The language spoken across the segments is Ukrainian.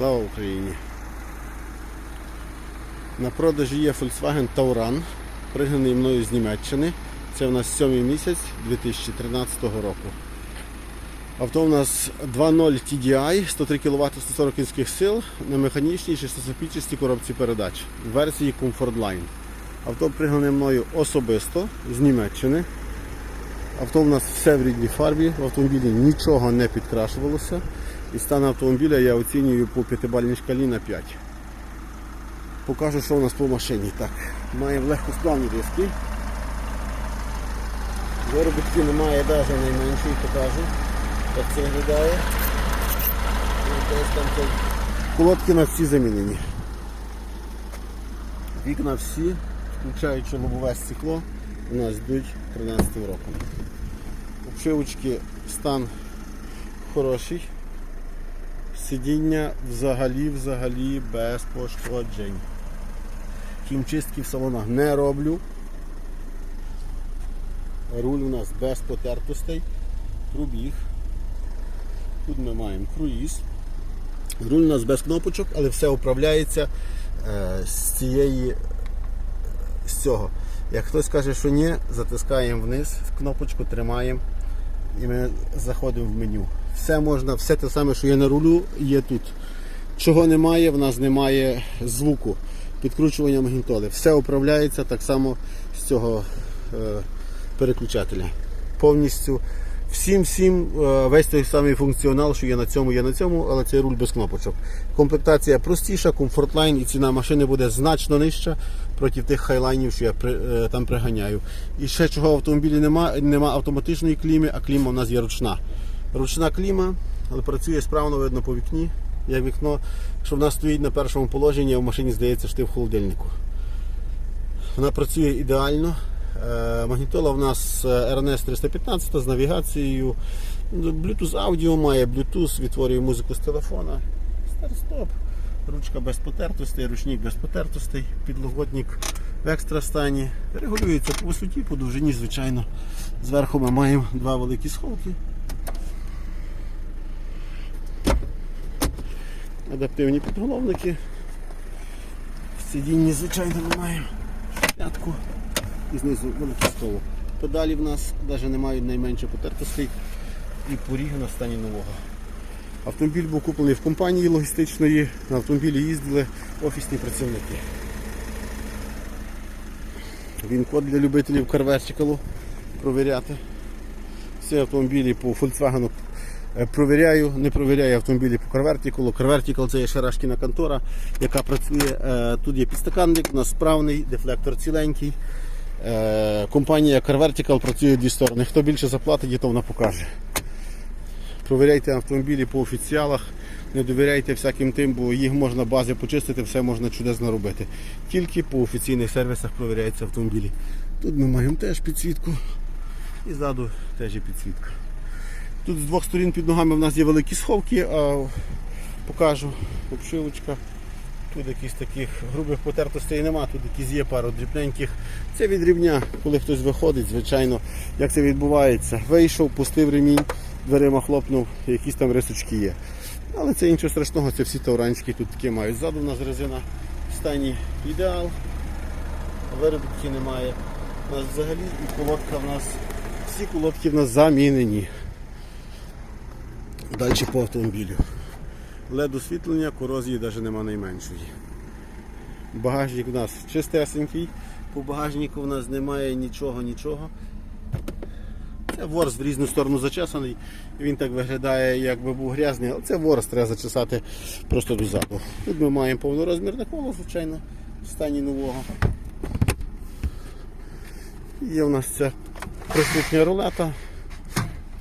Слава Україні! На продажі є Volkswagen Tauran, пригнаний мною з Німеччини. Це у нас сьомий місяць 2013 року. Авто у нас 2.0 TDI, 103 кВт 140 кінських сил на механічній шестиступічній коробці передач в версії Comfort Line. Авто пригнане мною особисто з Німеччини. Авто у нас все в рідній фарбі, в автомобілі нічого не підкрашувалося. І стан автомобіля я оцінюю по 5-бальній шкалі на 5. Покажу, що у нас по машині. Так, має легкосплавні диски. Виробітки немає навіть найменшої, покажу. Як це виглядає. Цей- Колодки на всі замінені. Вікна всі, включаючи лобове стекло, у нас йдуть 13 роком. Обшивочки стан хороший. Сидіння взагалі взагалі без пошкоджень. Хімчистки в салонах не роблю. Руль у нас без потертостей. Пробіг. Тут ми маємо круїз. Руль у нас без кнопочок, але все управляється е, з цієї з цього. Як хтось каже, що ні, затискаємо вниз, кнопочку тримаємо і ми заходимо в меню. Все можна, все те саме, що є на рулю, є тут. Чого немає, в нас немає звуку, підкручування магнітоли. Все управляється так само з цього е, переключателя. Повністю всім всім е, весь той самий функціонал, що є на цьому, є на цьому, але цей руль без кнопочок. Комплектація простіша, комфортлайн і ціна машини буде значно нижча проти тих хайлайнів, що я при, е, там приганяю. І ще чого в автомобілі нема, нема автоматичної кліми, а кліма у нас є ручна. Ручна кліма, але працює справно видно по вікні. Як вікно, що в нас стоїть на першому положенні, а в машині здається, що ти в холодильнику. Вона працює ідеально. Е, Магнітола в нас е, RNS 315 з навігацією. Bluetooth аудіо має, Bluetooth, відтворює музику з телефона. Старт-стоп. Ручка без потертостей, ручник без потертостей, підлокотник в екстра стані. Регулюється по висоті, по довжині, звичайно. Зверху ми маємо два великі сховки. Адаптивні підголовники. В сидінні, звичайно, ми маємо п'ятку і знизу великий столу. Педалі в нас навіть не мають найменше потертостей і поріг на стані нового. Автомобіль був куплений в компанії логістичної, на автомобілі їздили офісні працівники. Він код для любителів карверчикалу провіряти. Всі автомобілі по Volkswagen провіряю, не провіряю автомобілі по CarVertical. CarVertical це є шарашкіна контора, яка працює. е, Тут є підстаканник, у нас справний, дефлектор ціленький. Е, Компанія CarVertical працює в дві сторони. Хто більше заплатить, то вона покаже. Провіряйте автомобілі по офіціалах, не довіряйте всяким тим, бо їх можна бази почистити, все можна чудесно робити. Тільки по офіційних сервісах провіряються автомобілі. Тут ми маємо теж підсвітку і ззаду теж є підсвітка. Тут з двох сторін під ногами в нас є великі сховки, а покажу обшивочка. Тут якісь таких грубих потертостей нема, тут якісь є пару дрібненьких. Це від рівня, коли хтось виходить, звичайно, як це відбувається. Вийшов, пустив ремінь, дверима хлопнув, якісь там рисочки є. Але це нічого страшного, це всі тавранські тут такі мають. Ззаду у нас резина в стані ідеал, виробітки немає. У нас взагалі і колодка в нас, всі колодки в нас замінені. Далі по автомобілю. LED освітлення, корозії навіть нема найменшої. Багажник у нас чистесенький, по багажнику у нас немає нічого, нічого. Це ворс в різну сторону зачесаний. Він так виглядає, якби був грязний, але це ворс треба зачесати просто дозаду. Тут ми маємо повнорозмірне коло, звичайно, в стані нового. Є у нас ця присутня рулета.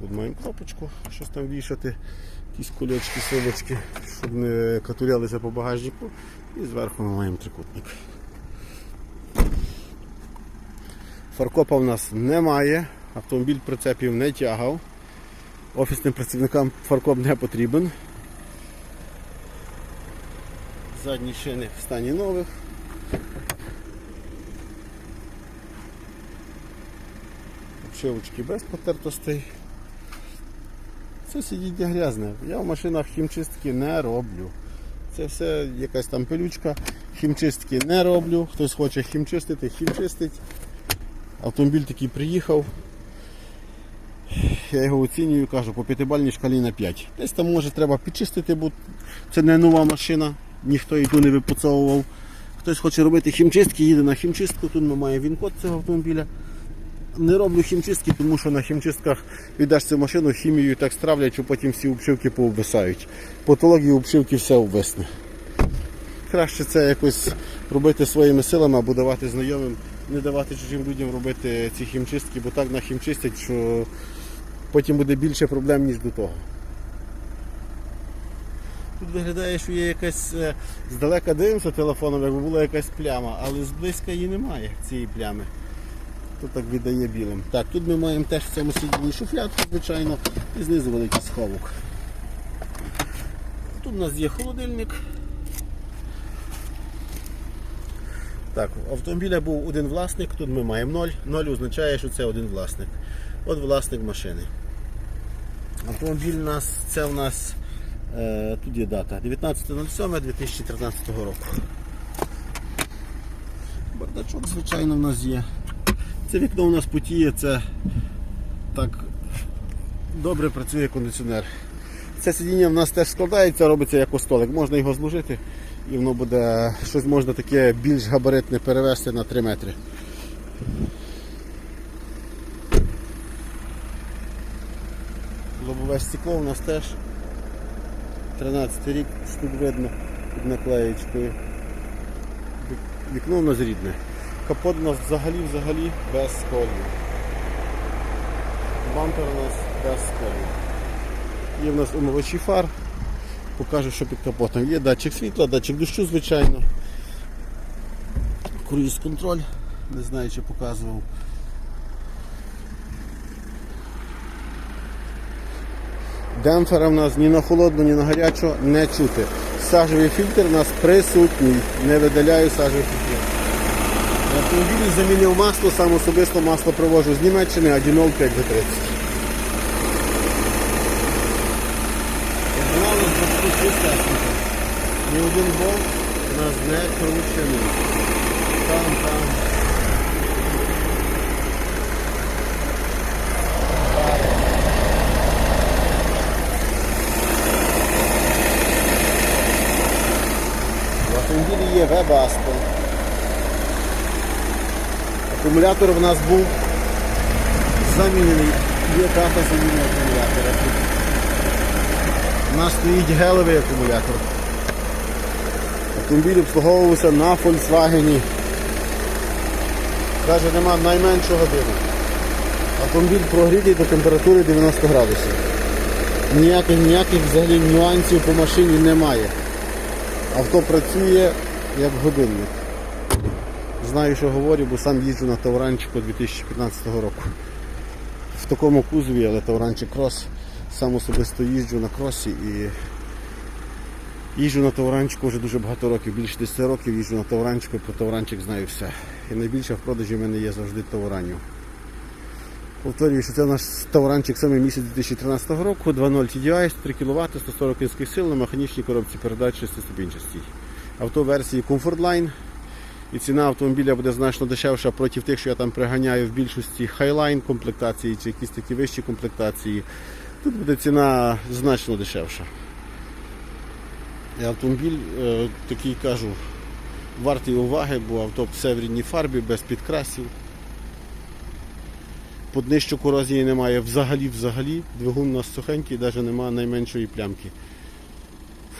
Тут маємо кнопочку, щось там вішати, якісь кульочки, силочки, щоб не катурялися по багажнику. І зверху ми маємо трикутник. Фаркопа в нас немає, автомобіль прицепів не тягав. Офісним працівникам фаркоп не потрібен. Задні шини в стані нових. Обшивочки без потертостей. Це сидіння грязне. Я в машинах хімчистки не роблю. Це все якась там пилючка. Хімчистки не роблю. Хтось хоче хімчистити, хімчистить. Автомобіль такий приїхав. Я його оцінюю, кажу, по п'ятибальній шкалі на 5. Десь там може треба підчистити, бо це не нова машина, ніхто її тут не випуцовував. Хтось хоче робити хімчистки, їде на хімчистку, тут маємо він-код цього автомобіля. Не роблю хімчистки, тому що на хімчистках віддаш цю машину, хімією так стравлять, що потім всі обшивки пообвисають. Патології обшивки все обвисне. Краще це якось робити своїми силами або давати знайомим, не давати чужим людям робити ці хімчистки, бо так нахімчистять, що потім буде більше проблем, ніж до того. Тут виглядає, що є якась е, здалека дивимося телефоном, якби була якась пляма, але зблизька її немає, цієї плями. Тут так віддає білим. Так, тут ми маємо теж в цьому сидінні шуфлятку, звичайно, і знизу великий сховок. Тут у нас є холодильник. Так, у автомобіля був один власник, тут ми маємо 0. 0 означає, що це один власник. От власник машини. Автомобіль у нас, це у нас, е, тут є дата, 19.07.2013 року. Бардачок, звичайно, в нас є. Це вікно у нас потіє, це так добре працює кондиціонер. Це сидіння в нас теж складається, робиться як столик. Можна його зложити і воно буде щось можна таке більш габаритне перевести на 3 метри. Лобове стекло у нас теж 13 рік, тут видно під наклеєчкою. Вікно у нас рідне. Капот у нас взагалі взагалі без сколів. Бампер у нас без сколів. Є в нас умивачі фар. Покажу, що під капотом. Є датчик світла, датчик дощу, звичайно. Круїз контроль. Не знаю, чи показував. Демпфера в нас ні на холодну, ні на гарячу не чути. Сажевий фільтр у нас присутній. Не видаляю сажевий фільтр. Автомобілі замінив масло, сам особисто масло привожу з Німеччини 1.0 5 до 30. Оригінально завжди чистесенько. Ні один болт у нас не кручений. Там, там. В автомобілі є Webasto. Акумулятор в нас був замінений. Є дата заміни акумулятора. У нас стоїть гелевий акумулятор. Автомобіль обслуговувався на Volkswagen. Каже, нема найменшого диму. Автомобіль прогрітий до температури 90 градусів. Ніяких ніяких взагалі нюансів по машині немає. Авто працює як годинник. Знаю, що говорю, бо сам їжджу на Тавранчику 2015 року. В такому кузові, але Тавранчик крос. Сам особисто їжджу на кросі і їжджу на Тавранчику вже дуже багато років, більше 10 років їжджу на Тавранчику, і про Тавранчик знаю все. І найбільше в продажі в мене є завжди Тавранів. Повторюю, що це наш Тавранчик саме місяць 2013 року, 2.0 TDI, 3 кВт, 140 кінських сил на механічній коробці передач 6-ступінчастій. Авто версії Comfort Line. І ціна автомобіля буде значно дешевша проти тих, що я там приганяю в більшості Highline комплектації чи якісь такі вищі комплектації. Тут буде ціна значно дешевша. І автомобіль е, такий кажу, вартий уваги, бо авто все в рідній фарбі, без підкрасів. По днищу корозії немає взагалі взагалі. Двигун у нас сухенький, навіть немає найменшої плямки.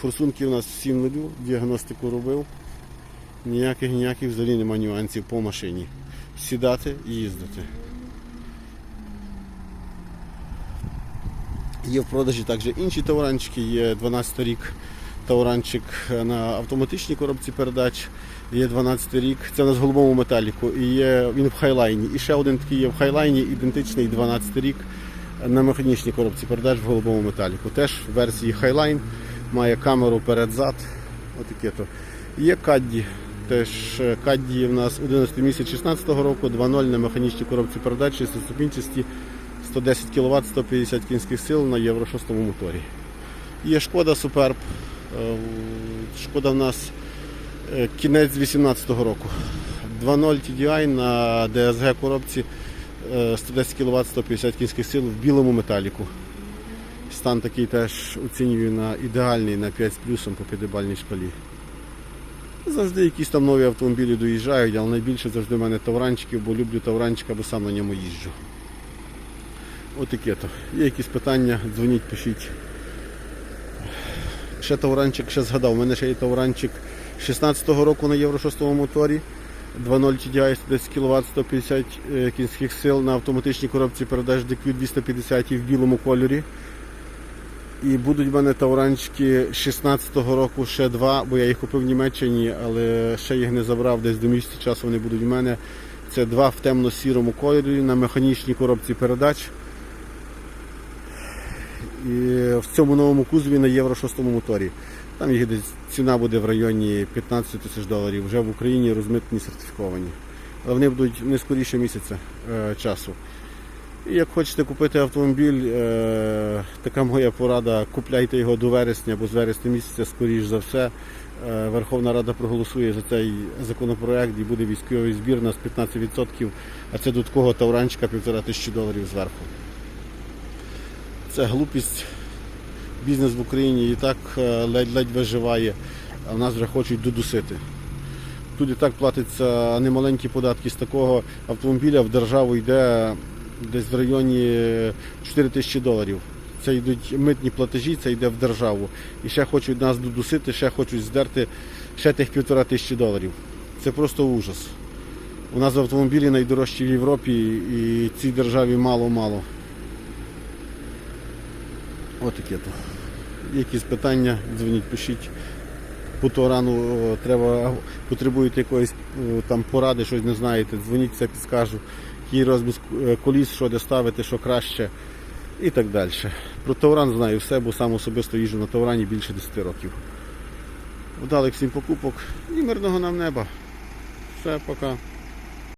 Форсунки у нас всі нулю, діагностику робив. Ніяких ніяких взагалі немає нюансів по машині. Сідати і їздити. Є в продажі також інші тауранчики, є 12 рік тауранчик на автоматичній коробці передач, є 12 рік, це у нас голубому металіку, і є він в хайлайні. І ще один такий є в хайлайні, ідентичний 12 рік на механічній коробці передач в голубому металіку. Теж в версії Highline, має камеру перед-зад. Отаке то. Є Кадді. Теж е, Кадді в нас 11 місяць 16 року, 2.0 на механічній коробці передач, 6-ступінчасті, 110 кВт, 150 кінських сил на Євро 6 моторі. Є шкода Superb Е, Шкода в нас е, кінець 18-го року. 2.0 TDI на DSG коробці е, 110 кВт 150 кінських сил в білому металіку. Стан такий теж оцінюю на ідеальний на 5 з плюсом по п'ятибальній шкалі. Завжди якісь там нові автомобілі доїжджають, але найбільше завжди в мене тавранчиків, бо люблю тавранчика, бо сам на ньому їжджу. Отаке то. Є якісь питання, дзвоніть, пишіть. Ще тавранчик, ще згадав, у мене ще є тавранчик 16-го року на Євро 6 моторі. 2.0 TDI 110 кВт 150 е, кінських сил на автоматичній коробці передач DQ 250 і в білому кольорі. І будуть в мене тавранчики 16-го року ще два, бо я їх купив в Німеччині, але ще їх не забрав, десь до місяця часу вони будуть в мене. Це два в темно-сірому кольорі на механічній коробці передач. І в цьому новому кузові на Євро 6 моторі. Там їх десь ціна буде в районі 15 тисяч доларів. Вже в Україні розмитнені сертифіковані. Але вони будуть не скоріше місяця е, часу. І як хочете купити автомобіль, е, така моя порада, купляйте його до вересня, бо з вересня місяця, скоріш за все, е, Верховна Рада проголосує за цей законопроект і буде військовий збір на 15%, а це до такого тавранчика 1,5 тисячі доларів зверху. Це глупість. Бізнес в Україні і так е, ледь-ледь виживає, а в нас вже хочуть додусити. Тут і так платиться немаленькі податки з такого автомобіля в державу йде десь в районі 4 тисячі доларів. Це йдуть митні платежі, це йде в державу. І ще хочуть нас додусити, ще хочуть здерти ще тих півтора тисячі доларів. Це просто ужас. У нас автомобілі найдорожчі в Європі і цій державі мало-мало. Отаке то. Якісь питання, дзвоніть, пишіть. По Торану о, треба, потребуєте якоїсь там поради, щось не знаєте, дзвоніть, все підскажу. Який розмір е, коліс, що де ставити, що краще і так далі. Про Тауран знаю все, бо сам особисто їжджу на Таурані більше 10 років. Вдалих всім покупок і мирного нам неба. Все, пока.